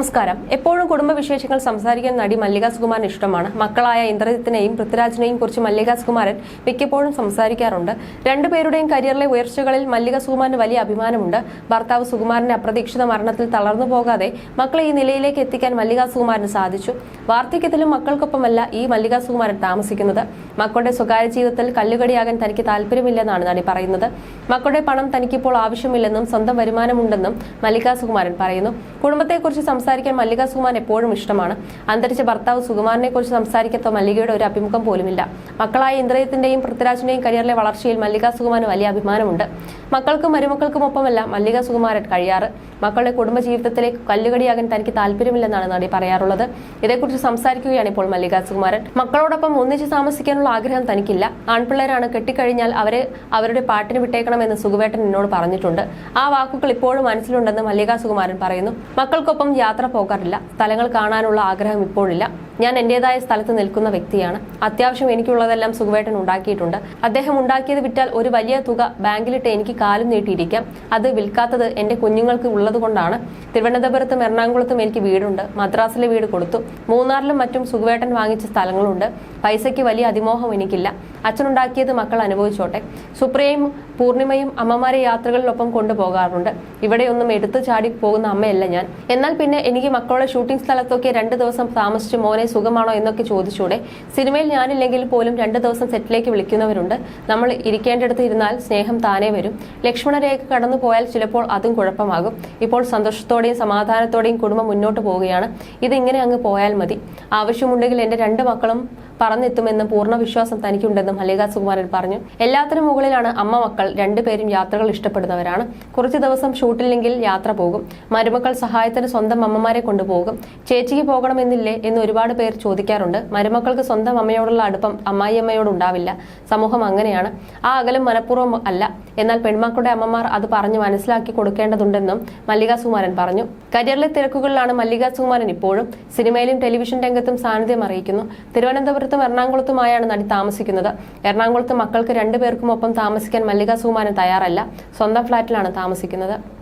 നമസ്കാരം. എപ്പോഴും കുടുംബ വിശേഷങ്ങൾ സംസാരിക്കാൻ നടി മല്ലിക സുകുമാരൻ ഇഷ്ടമാണ്. മക്കളായ ഇന്ദ്രജിത്തിനെയും പൃഥ്വിരാജിനെയും കുറിച്ച് മല്ലിക സുകുമാരൻ മിക്കപ്പോഴും സംസാരിക്കാറുണ്ട്. രണ്ടുപേരുടെയും കരിയറിലെ ഉയർച്ചകളിൽ മല്ലിക സുകുമാരന് വലിയ അഭിമാനമുണ്ട്. ഭർത്താവ് സുകുമാരന്റെ അപ്രതീക്ഷിത മരണത്തിൽ തളർന്നു പോകാതെ മക്കളെ ഈ നിലയിലേക്ക് എത്തിക്കാൻ മല്ലിക സുകുമാരന് സാധിച്ചു. വാർദ്ധക്യത്തിലും മക്കൾക്കൊപ്പമല്ല ഈ മല്ലിക സുകുമാരൻ താമസിക്കുന്നത്. മക്കളുടെ സ്വകാര്യ ജീവിതത്തിൽ കല്ലുകടിയാകാൻ തനിക്ക് താല്പര്യമില്ലെന്നാണ് നടി പറയുന്നത്. മക്കളുടെ പണം തനിക്കിപ്പോൾ ആവശ്യമില്ലെന്നും സ്വന്തം വരുമാനമുണ്ടെന്നും മല്ലിക സുകുമാരൻ പറയുന്നു. കുടുംബത്തെക്കുറിച്ച് സംസാരിക്കാൻ മല്ലിക സുകുമാൻ എപ്പോഴും ഇഷ്ടമാണ്. അന്തരിച്ച ഭർത്താവ് സുകുമാരനെ കുറിച്ച് സംസാരിക്കത്തോ മല്ലികയുടെ ഒരു അഭിമുഖം പോലുമില്ല. മക്കളായ ഇന്ദ്രയത്തിന്റെയും പൃഥ്വിരാജിന്റെയും കരിയറിലെ വളർച്ചയിൽ മല്ലിക സുകുമാന് വലിയ അഭിമാനമുണ്ട്. മക്കൾക്കും മരുമക്കൾക്കും ഒപ്പമല്ല മല്ലിക സുകുമാരൻ കഴിയാറ്. മക്കളുടെ കുടുംബജീവിതത്തിലേക്ക് കല്ലുകടിയാകാൻ തനിക്ക് താല്പര്യമില്ലെന്നാണ് നടി പറയാറുള്ളത്. ഇതേക്കുറിച്ച് സംസാരിക്കുകയാണ് ഇപ്പോൾ മല്ലിക സുകുമാരൻ. മക്കളോടൊപ്പം ഒന്നിച്ച് താമസിക്കാനുള്ള ആഗ്രഹം തനിക്കില്ല. ആൺപിള്ളേരാണ് കെട്ടിക്കഴിഞ്ഞാൽ അവരെ അവരുടെ പാട്ടിന് വിട്ടേക്കണമെന്ന് സുഖവേട്ടൻ എന്നോട് പറഞ്ഞിട്ടുണ്ട്. ആ വാക്കുകൾ ഇപ്പോഴും മനസ്സിലുണ്ടെന്ന് മല്ലിക സുകുമാരൻ പറയുന്നു. മക്കൾക്കൊപ്പം യാത്ര പോകാറില്ല. സ്ഥലങ്ങൾ കാണാനുള്ള ആഗ്രഹം ഇപ്പോഴില്ല. ഞാൻ എന്റേതായ സ്ഥലത്ത് നിൽക്കുന്ന വ്യക്തിയാണ്. അത്യാവശ്യം എനിക്കുള്ളതെല്ലാം സുഖവേട്ടൻ ഉണ്ടാക്കിയിട്ടുണ്ട്. അദ്ദേഹം ഉണ്ടാക്കിയത് വിറ്റാൽ ഒരു വലിയ തുക ബാങ്കിലിട്ട് എനിക്ക് കാലും നീട്ടിയിരിക്കാം. അത് വിൽക്കാത്തത് എന്റെ കുഞ്ഞുങ്ങൾക്ക് ഉള്ളതുകൊണ്ടാണ്. തിരുവനന്തപുരത്തും എറണാകുളത്തും എനിക്ക് വീടുണ്ട്. മദ്രാസിലെ വീട് കൊടുത്തു. മൂന്നാറിലും മറ്റും സുഖവേട്ടൻ വാങ്ങിച്ച സ്ഥലങ്ങളുണ്ട്. പൈസയ്ക്ക് വലിയ അതിമോഹം എനിക്കില്ല. അച്ഛനുണ്ടാക്കിയത് മക്കൾ അനുഭവിച്ചോട്ടെ. സുപ്രിയയും പൂർണിമയും അമ്മമാരെ യാത്രകളിലൊപ്പം കൊണ്ടുപോകാറുണ്ട്. ഇവിടെയൊന്നും എടുത്തു ചാടി പോകുന്ന അമ്മയല്ല ഞാൻ. എന്നാൽ പിന്നെ എനിക്ക് മക്കളുടെ ഷൂട്ടിംഗ് സ്ഥലത്തൊക്കെ രണ്ട് ദിവസം താമസിച്ച് മോനെ സുഖമാണോ എന്നൊക്കെ ചോദിച്ചൂടെ. സിനിമയിൽ ഞാനില്ലെങ്കിൽ പോലും രണ്ട് ദിവസം സെറ്റിലേക്ക് വിളിക്കുന്നവരുണ്ട്. നമ്മൾ ഇരിക്കേണ്ടിടത്ത് ഇരുന്നാൽ സ്നേഹം താനേ വരും. ലക്ഷ്മണരേഖ കടന്നു പോയാൽ ചിലപ്പോൾ അതും കുഴപ്പമാകും. ഇപ്പോൾ സന്തോഷത്തോടെയും സമാധാനത്തോടെയും കുടുംബം മുന്നോട്ട് പോവുകയാണ്. ഇതിങ്ങനെ അങ്ങ് പോയാൽ മതി. ആവശ്യമുണ്ടെങ്കിൽ എന്റെ രണ്ട് മക്കളും പറന്നെത്തുമെന്ന് പൂർണ വിശ്വാസം തനിക്കുണ്ടെന്നും മല്ലികാ സുകുമാരൻ പറഞ്ഞു. എല്ലാത്തിനും മുകളിലാണ് അമ്മ മക്കൾ രണ്ടുപേരും യാത്രകൾ ഇഷ്ടപ്പെടുന്നവരാണ്. കുറച്ച് ദിവസം ഷൂട്ടില്ലെങ്കിൽ യാത്ര പോകും. മരുമക്കൾ സഹായത്തിന് സ്വന്തം അമ്മമാരെ കൊണ്ടുപോകും. ചേച്ചിക്ക് പോകണമെന്നില്ലേ എന്ന് ഒരുപാട് പേർ ചോദിക്കാറുണ്ട്. മരുമക്കൾക്ക് സ്വന്തം അമ്മയോടുള്ള അടുപ്പം അമ്മായിയമ്മയോട് ഉണ്ടാവില്ല. സമൂഹം അങ്ങനെയാണ്. ആ അകലം മനഃപൂർവം അല്ല. എന്നാൽ പെൺമക്കളുടെ അമ്മമാർ അത് പറഞ്ഞ് മനസ്സിലാക്കി കൊടുക്കേണ്ടതുണ്ടെന്നും മല്ലികാ സുകുമാരൻ പറഞ്ഞു. കരിയറിലെ തിരക്കുകളിലാണ് മല്ലികാ സുകുമാരൻ ഇപ്പോഴും. സിനിമയിലും ടെലിവിഷൻ രംഗത്തും സാന്നിധ്യം അറിയിക്കുന്നു. തിരുവനന്തപുരത്തും എറണാകുളത്തുമായാണ് നടി താമസിക്കുന്നത്. എറണാകുളത്ത് മക്കൾക്ക് രണ്ടുപേർക്കും ഒപ്പം താമസിക്കാൻ മല്ലിക സുകുമാരൻ തയ്യാറല്ല. സ്വന്തം ഫ്ളാറ്റിലാണ് താമസിക്കുന്നത്.